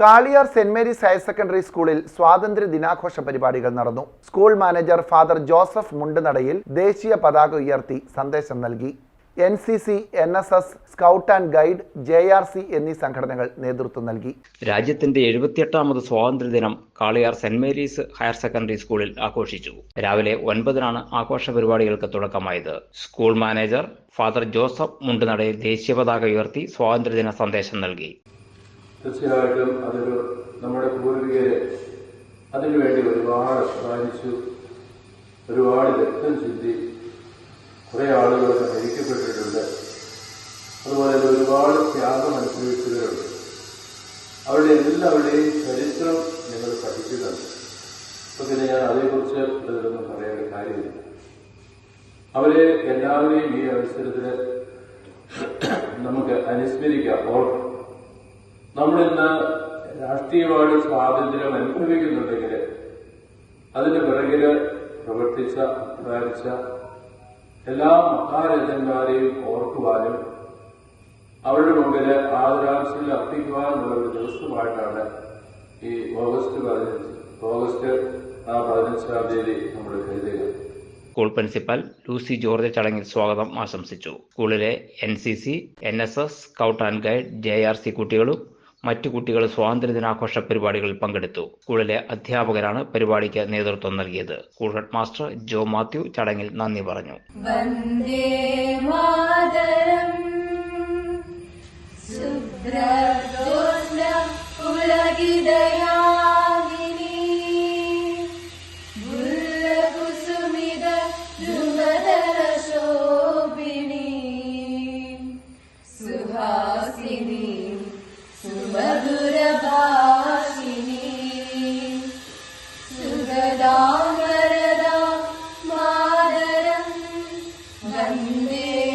Kaliyar saint Mary's higher secondary സ്കൂളിൽ സ്വാതന്ത്ര്യ ദിനാഘോഷ പരിപാടികൾ നടന്നു. School manager father Joseph Mundanadayil ദേശീയ പതാക ഉയർത്തി സന്ദേശം നൽകി. N C C N S S scout and guide J R C എന്നീ സംഘടനകൾ നേതൃത്വം നൽകി. രാജ്യത്തിന്റെ എഴുപത്തിയെട്ടാമത് സ്വാതന്ത്ര്യദിനം Kaliyar saint Mary's higher secondary സ്കൂളിൽ ആഘോഷിച്ചു. രാവിലെ ഒൻപതിനാണ് ആഘോഷ പരിപാടികൾക്ക് തുടക്കമായത്. School manager father Joseph Mundanadayil ദേശീയ പതാക ഉയർത്തി സ്വാതന്ത്ര്യദിന സന്ദേശം നൽകി. തീർച്ചയായിട്ടും അതൊരു നമ്മുടെ പൂർവികരെ അതിനുവേണ്ടി ഒരുപാട് അധ്വാനിച്ചു ഒരുപാട് രക്തം ചിന്തി കുറേ ആളുകളൊക്കെ മരിക്കപ്പെട്ടിട്ടുണ്ട്. അതുപോലെ ഒരുപാട് ത്യാഗം അനുഭവിച്ചവരുണ്ട്. അവരുടെ എല്ലാവരുടെയും ചരിത്രം നിങ്ങൾ പഠിക്കുന്നുണ്ട് അപ്പൊ പിന്നെ ഞാൻ അതേക്കുറിച്ച് ഇതൊന്നും പറയേണ്ട കാര്യമില്ല. അവരെ എല്ലാവരെയും ഈ അവസരത്തിൽ നമുക്ക് അനുസ്മരിക്കാം. ഓർക്കാം നമ്മളിന്ന് രാഷ്ട്രീയമായിട്ട് സ്വാതന്ത്ര്യം അനുഭവിക്കുന്നുണ്ടെങ്കിൽ അതിന് പിറകിൽ പ്രവർത്തിച്ച അധ്വാനിച്ച എല്ലാ മഹാരഥന്മാരെയും ഓർക്കുവാനും അവരുടെ മുമ്പിൽ ആദരാംശങ്ങൾ അർപ്പിക്കുവാനുള്ള ഒരു ദിവസമായിട്ടാണ് ഈ ഓഗസ്റ്റ് പതിനഞ്ച് ഓഗസ്റ്റ് പതിനഞ്ചാം തീയതി നമ്മൾ കരുതുക. സ്കൂൾ പ്രിൻസിപ്പൽ ലൂസി ജോർജ് ചടങ്ങിൽ സ്വാഗതം ആശംസിച്ചു. സ്കൂളിലെ N C C N S S scout and guide J R C കുട്ടികളും മറ്റു കുട്ടികൾ സ്വാതന്ത്ര്യദിനാഘോഷ പരിപാടികളിൽ പങ്കെടുത്തു. സ്കൂളിലെ അധ്യാപകരാണ് പരിപാടിക്ക് നേതൃത്വം നൽകിയത്. School head master Jo Mathew ചടങ്ങിൽ നന്ദി പറഞ്ഞു. सुगदामरदा मादरम् वन्दे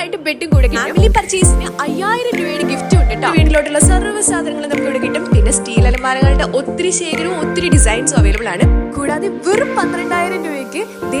ആയിട്ട് ബെഡും കൂടെ ഫാമിലി പർച്ചേസിന് അയ്യായിരം രൂപയുടെ ഗിഫ്റ്റ് ഉണ്ട് കേട്ടോ വീട്ടിലോട്ടുള്ള സർവ സാധനങ്ങൾ നമുക്ക് ഇവിടെ കിട്ടും. പിന്നെ സ്റ്റീൽ അലമാരകളുടെ ഒത്തിരി ശേഖരവും ഒത്തിരി ഡിസൈൻസും അവൈലബിൾ ആണ്. കൂടാതെ വെറും പന്ത്രണ്ടായിരം രൂപയ്ക്ക് ദേ